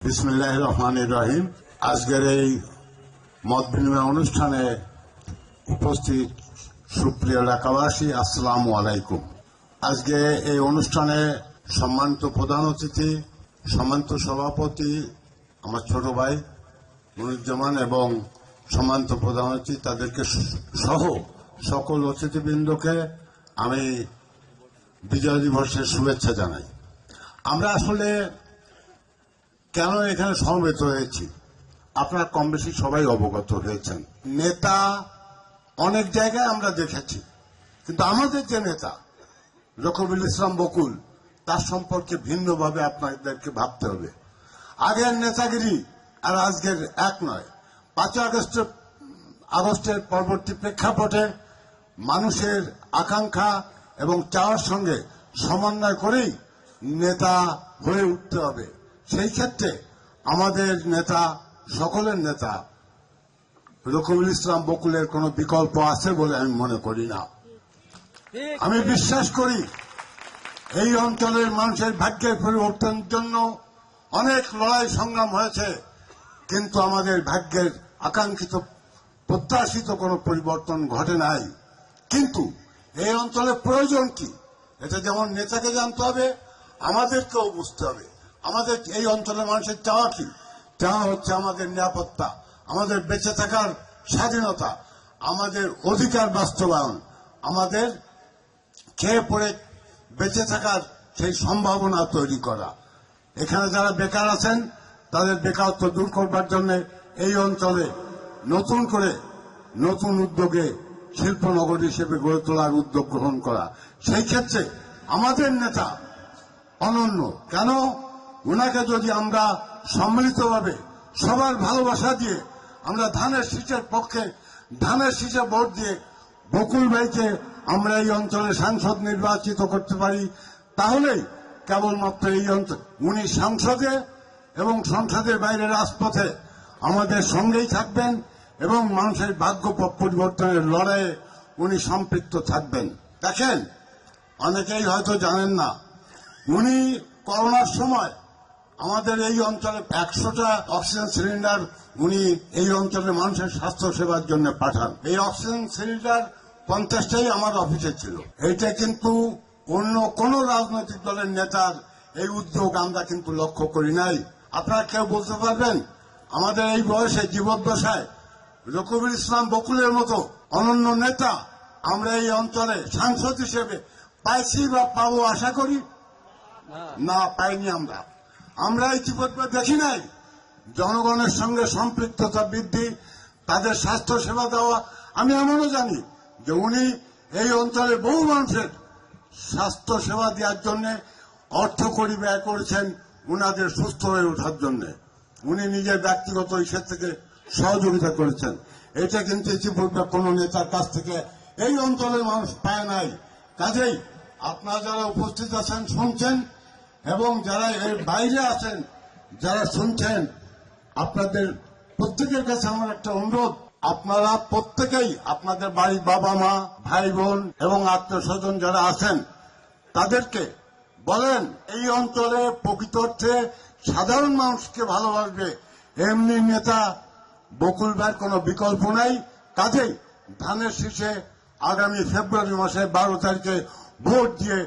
বিসমুল্লাহ রহমান রহিম। আজকের এই মত বিনিময় অনুষ্ঠানে উপস্থিত সুপ্রিয় এলাকাবাসী, আসসালাম আলাইকুম। আজকে এই অনুষ্ঠানে সম্মানিত প্রধান অতিথি, সম্মানিত সভাপতি, আমার ছোট ভাই মনুজ্জামান এবং সম্মানিত প্রধান অতিথি, তাদেরকে সহ সকল অতিথিবৃন্দকে আমি বিজয় দিবসের শুভেচ্ছা জানাই। আমরা আসলে কেন এখানে সমবেত হয়েছি। আপনারা কম বেশি সবাই অবগত হয়েছেন। নেতা অনেক জায়গায় আমরা দেখেছি। কিন্তু আমাদের যে নেতা, রকবুল ইসলাম বকুল, তার সম্পর্কে ভিন্নভাবে আপনাদেরকে ভাবতে হবে। আগের নেতাগিরি আর আজকের এক নয়। পাঁচই আগস্টের আগস্টের পরবর্তী প্রেক্ষাপটে মানুষের আকাঙ্ক্ষা এবং চাওয়ার সঙ্গে সমন্বয় করেই নেতা হয়ে উঠতে হবে। সেই ক্ষেত্রে আমাদের নেতা, সকলের নেতা রকবুল ইসলাম বকুলের কোনো বিকল্প আছে বলে আমি মনে করি না। আমি বিশ্বাস করি এই অঞ্চলের মানুষের ভাগ্যের পরিবর্তনের জন্য অনেক লড়াই সংগ্রাম হয়েছে, কিন্তু আমাদের ভাগ্যের আকাঙ্ক্ষিত, প্রত্যাশিত কোনো পরিবর্তন ঘটে নাই। কিন্তু এই অঞ্চলের প্রয়োজন কি? এটা যেমন নেতাকে জানতে হবে, আমাদেরকেও বুঝতে হবে। আমাদের এই অঞ্চলের মানুষের চাওয়া কি? চাওয়া হচ্ছে আমাদের নিরাপত্তা, আমাদের বেঁচে থাকার স্বাধীনতা, আমাদের অধিকার বাস্তবায়ন, আমাদের খেয়ে পড়ে বেঁচে থাকার সেই সম্ভাবনা তৈরি করা। এখানে যারা বেকার আছেন, তাদের বেকারত্ব দূর করবার জন্য এই অঞ্চলে নতুন করে নতুন উদ্যোগে শিল্পনগরী হিসেবে গড়ে তোলার উদ্যোগ গ্রহণ করা। সেই ক্ষেত্রে আমাদের নেতা অনন্য। কেন? ওনাকে যদি আমরা সম্মিলিতভাবে সবার ভালোবাসা দিয়ে আমরা ধানের শীষের পক্ষে, ধানের শীষে ভোট দিয়ে বকুল ভাইকে আমরা এই অঞ্চলে সাংসদ নির্বাচিত করতে পারি, তাহলেই কেবলমাত্র এই অঞ্চল, উনি সংসদে এবং সংসদের বাইরে রাজপথে আমাদের সঙ্গেই থাকবেন এবং মানুষের ভাগ্য পরিবর্তনের লড়াইয়ে উনি সম্পৃক্ত থাকবেন। দেখেন, অনেকেই হয়তো জানেন না, উনি করোনার সময় আমাদের এই অঞ্চলে একশোটা অক্সিজেন সিলিন্ডার উনি এই অঞ্চলের মানুষের স্বাস্থ্য সেবার জন্য পাঠান। এই অক্সিজেন সিলিন্ডার পঞ্চাশটাই আমার অফিসে ছিল। এটা কিন্তু অন্য কোন রাজনৈতিক দলের নেতার এই উদ্যোগ আমরা কিন্তু লক্ষ্য করি নাই। আপনারা কেউ বলতে পারবেন? আমাদের এই বয়সে জীবদ্দশায় রকবুল ইসলাম বকুলের মতো অনন্য নেতা আমরা এই অঞ্চলে সাংসদ হিসেবে পাইছি বা পাবো আশা করি? না, পাইনি আমরা। আমরা ইতিপূর্বে দেখি নাই। জনগণের সঙ্গে সম্পৃক্ততা বৃদ্ধি, তাদের স্বাস্থ্য সেবা দেওয়া, আমি এমনও জানি যে উনি এই অঞ্চলে বহু মানুষের স্বাস্থ্য সেবা দেওয়ার জন্য, অর্থ করি ব্যয় করেছেন উনাদের সুস্থ হয়ে ওঠার জন্য। উনি নিজের ব্যক্তিগত ইসের থেকে সহযোগিতা করেছেন। এটা কিন্তু ইতিপূর্বে কোন নেতার কাছ থেকে এই অঞ্চলের মানুষ পায় নাই। কাজেই আপনারা যারা উপস্থিত আছেন, শুনছেন এবং যারা এর বাইরে আছেন, যারা শুনছেন, আপনাদের প্রত্যেকের কাছে আমার একটা অনুরোধ। আপনারা প্রত্যেকেই আপনাদের বাড়ির বাবা মা, ভাই বোন এবং আত্মীয় স্বজন যারা আছেন, তাদেরকে বলেন, এই অঞ্চলে প্রকৃত অর্থে সাধারণ মানুষকে ভালোবাসবে। এমনি নেতা বকুল ভাইয়ের কোনো বিকল্প নাই। কাজেই ধানের শীষে আগামী ফেব্রুয়ারি মাসে বারো তারিখে ভোট দিয়ে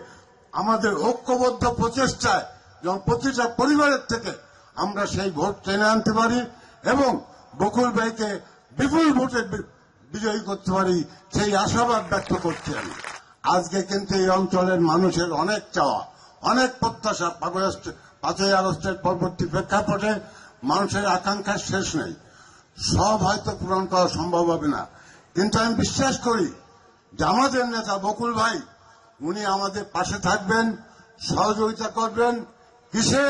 আমাদের ঐক্যবদ্ধ প্রচেষ্টায় যেমন প্রতিটা পরিবারের থেকে আমরা সেই ভোট টেনে আনতে পারি এবং বকুল ভাইকে বিপুল ভোটে বিজয়ী করতে পারি, সেই আশাবাদ ব্যক্ত করছি আমি। আজকে কিন্তু এই অঞ্চলের মানুষের অনেক চাওয়া, অনেক প্রত্যাশা পাঁচই আগস্টের পরবর্তী প্রেক্ষাপটে মানুষের আকাঙ্ক্ষার শেষ নেই। সব হয়তো পূরণ করা সম্ভব হবে না। কিন্তু আমি বিশ্বাস করি যে আমাদের নেতা বকুল ভাই উনি আমাদের পাশে থাকবেন সহযোগিতা করবেন। কিসে?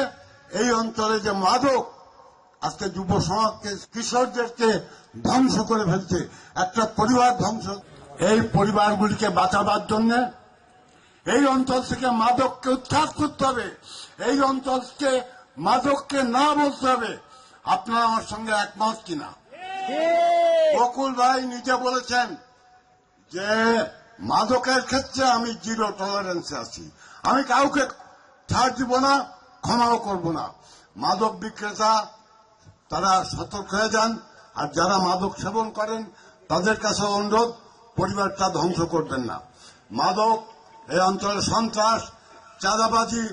এই অঞ্চলে যে মাদক আজকে যুব সমাজকে কিশোরদেরকে ধ্বংস করে ফেলছে। একটা পরিবার ধ্বংস। এই পরিবারগুলিকে বাঁচাবার জন্য এই অঞ্চল থেকে মাদককে উৎখাত করতে হবে। এই অঞ্চলকে মাদককে না বলতে হবে। আপনারা আমার সঙ্গে একমত কিনা? বকুল ভাই নিজে বলেছেন যে মাদকের ক্ষেত্রে আমি জিরো টলারেন্সে আছি। আমি কাউকে ছাড় দিব না, ক্ষমাও করব না। মাদক বিক্রেতা, তারা সতর্ক হয়ে যান, আর যারা মাদক সেবন করেন, তাদের কাছে অনুরোধ, পরিবারটা ধ্বংস করবেন না। মাদক, এই অঞ্চলের সন্ত্রাস, চাঁদাবাজি,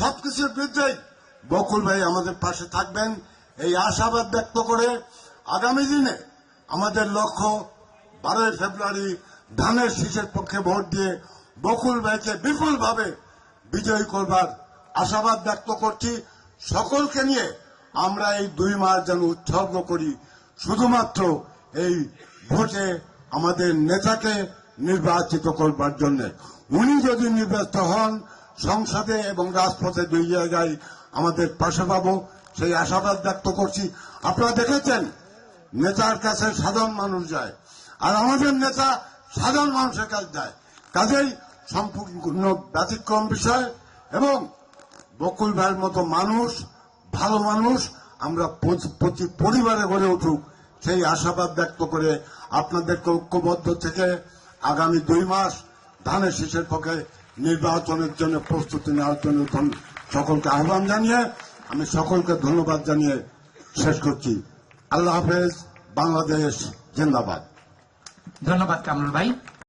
সবকিছুর বিরুদ্ধেই বকুল ভাই আমাদের পাশে থাকবেন। এই আশাবাদ ব্যক্ত করে আগামী দিনে আমাদের লক্ষ্য বারোই ফেব্রুয়ারি ধানের শীষের পক্ষে ভোট দিয়ে বকুল ভাইকে বিপুলভাবে বিজয়ী করবার আশাবাদ ব্যক্ত করছি। সকলকে নিয়ে আমরা এই দুই মাস যেন উৎসর্গ করি। শুধুমাত্র এই ভোটে আমাদের নেতাকে নির্বাচিত করবার জন্য। উনি যদি নির্বাচিত হন, সংসদে এবং রাজপথে দুই জায়গায় আমাদের পাশে পাবো, সেই আশাবাদ ব্যক্ত করছি। আপনারা দেখেছেন, নেতার কাছে সাধারণ মানুষ যায়। আর আমাদের নেতা সাধারণ মানুষের কাজ যায় কাজেই সম্পূর্ণ ব্যতিক্রম বিষয় এবং বকুল ভাইয়ের মতো মানুষ, ভালো মানুষ আমরা প্রতি পরিবারে গড়ে উঠুক। সেই আশাবাদ ব্যক্ত করে আপনাদেরকে ঐক্যবদ্ধ থেকে আগামী দুই মাস ধানের শীষের পক্ষে নির্বাচনের জন্য প্রস্তুতি নেওয়ার জন্য সকলকে আহ্বান জানিয়ে আমি সকলকে ধন্যবাদ জানিয়ে শেষ করছি। আল্লাহ হাফেজ, বাংলাদেশ জিন্দাবাদ। ধন্যবাদ কামরুল ভাই।